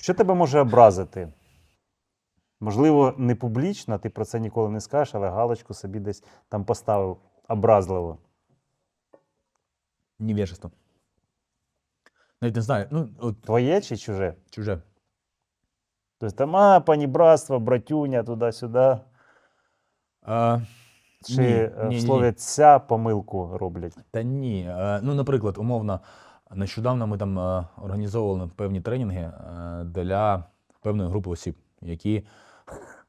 Що тебе може образити? Можливо, не публічно, ти про це ніколи не скажеш, але галочку собі десь там поставив образливо. Невежество. Навіть не знаю. Ну, от Твоє чи чуже? чуже. Тобто там, а, панібратство, братюня, туди-сюди. А, Чи Ні, е, в ні, слові ні. ця помилку роблять? Та ні. Е, Ну, наприклад, умовно, нещодавно ми там е, організовували певні тренінги е, для певної групи осіб, які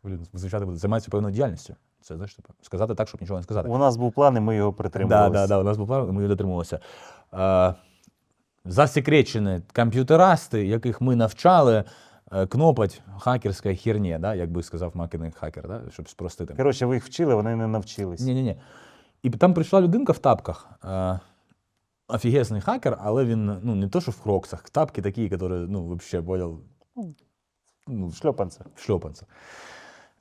блін, звичайно займаються певною діяльністю. Це знаєш, типу, сказати так, щоб нічого не сказати. У нас був план, і ми його Да, притримувалися. да, да, у нас був план, і ми його дотримувалися. Е, засекречені комп'ютерасти, яких ми навчали, кнопать хакерська херня, да, як би сказав макерний хакер, да, щоб спростити. Коротше, ви їх вчили, вони не навчились. Ні, ні, ні. І там прийшла людинка в тапках. Офігезний хакер, але він ну, не то, що в кроксах, тапки такі, які, ну, вообще, понял, ну, Шльопанце. в шлепанцах.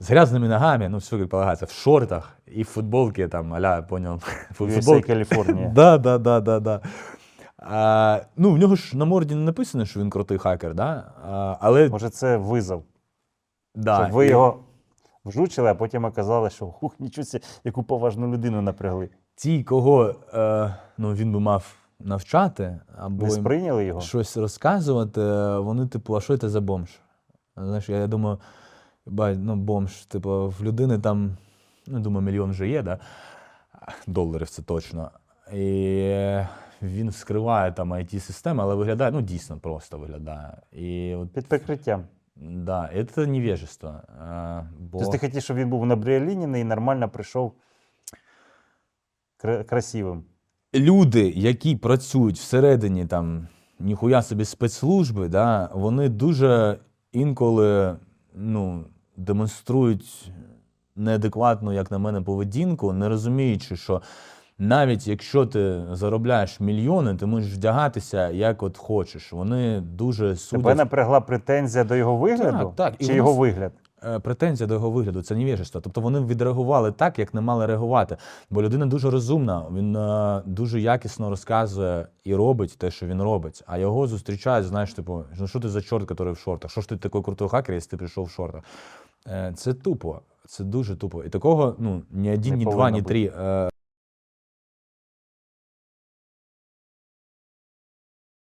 С грязными ногами, ну, все как полагается, в шортах и в футболке, там, а понял, USA. Каліфорнія. Да, да, да, да, да. А, ну, в нього ж на морді не написано, що він крутий хакер, да? а, але Може, це визов. да, щоб ви і його вжучили, а потім оказалось, що хух, нічого себе, яку поважну людину напрягли. Ті, кого е, ну, він би мав навчати, або їм сприйняли його? щось розказувати, е, вони, типу, а що це за бомж? Знаєш, я, я думаю, бай, ну, бомж, типу, в людини там, ну, думаю, мільйон вже є, да? доларів це точно. І він вскриває там it системи але виглядає, ну, дійсно просто виглядає. І от, Під прикриттям. да, це невежество. е, Бо... Тобто ти хотів, щоб він був набріалінений і нормально прийшов красивим. люди, які працюють всередині там ніхуя собі спецслужби, да, вони дуже інколи ну, демонструють неадекватну, як на мене, поведінку, не розуміючи, що навіть якщо ти заробляєш мільйони, ти можеш вдягатися як от хочеш. Вони дуже Тебе судять. напрягла претензія до його вигляду? так, і Чи воно його вигляд? Е, претензія до його вигляду це невіжество. Тобто вони відреагували так, як не мали реагувати. Бо людина дуже розумна, він е, дуже якісно розказує і робить те, що він робить. А його зустрічають, знаєш, типу, ну що ти за чорт, який в шортах? Що ж ти такий крутий хакер, якщо ти прийшов в шортах? Е, це тупо. Це дуже тупо. І такого ну, ні один, Не ні два, ні бути. три.